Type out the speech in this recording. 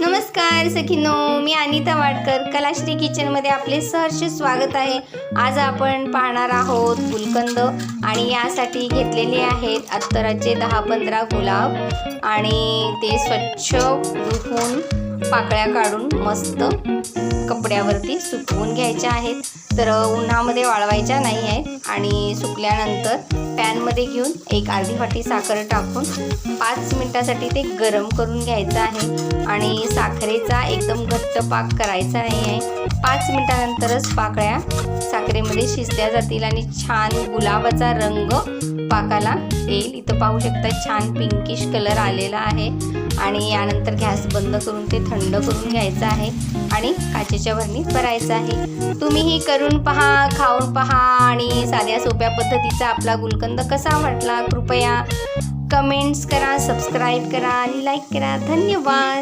नमस्कार सखीनो. मी अनिता वाडकर. कलाश्री किचनमध्ये आपले सहर्ष स्वागत आहे. आज आपण पाहणार आहोत गुलकंद आणि यासाठी घेतलेले आहेत अत्तराचे दहा पंधरा गुलाब आणि ते स्वच्छ धुवून पाकळ्या काढून मस्त कपड्यावरती सुकवून घ्यायच्या आहेत. तर उन्हामध्ये वाळवायच्या नाही आहेत. आणि सुकल्यानंतर पॅनमध्ये घेऊन एक अर्धी वाटी साखर टाकून पाच मिनटासाठी ते गरम करून घ्यायचं आहे. आणि साखरेचा एकदम घट्ट पाक करायचा नाही आहे. पाच मिनटानंतरच पाकळ्या साखरेमध्ये शिजल्या जातील आणि छान गुलाबाचा रंग पाकाला येईल. इथं पाहू शकता छान पिंकिश कलर आलेला आहे. आणि यानंतर गॅस बंद करून ते थंड करून घ्यायचं आहे आणि काचेच्या भरणीत भरायचं आहे. तुम्हीही करून पहा खाऊन पहा आणि साध्या सोप्या पद्धतीचा आपला गुलकंद कसा वाटला कृपया कमेंट्स करा सबस्क्राईब करा आणि लाईक करा. धन्यवाद.